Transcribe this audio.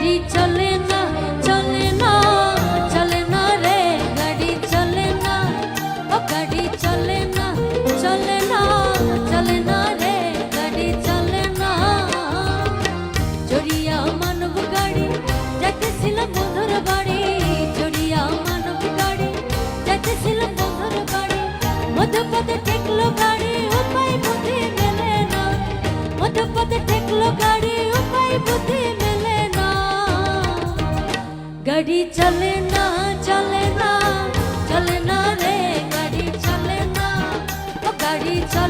গাড়ি চলে না চলে না চলে না রে, গাড়ি চলে না। ও গাড়ি চলে না চলে না চলে না রে, গাড়ি চলে না। জড়িয়া মানব গাড়ি যাইতেছিলাম বন্ধুর বাড়ি। জড়িয়া মানব গাড়ি যাইতেছিলাম উপায় বুঝে গেলে না। মধ্যপথে টেকলো গাড়ি, উপায় বুঝে গাড়ি চলে না চলে না চলে না রে গাড়ি চলে না। ও গাড়ি চলে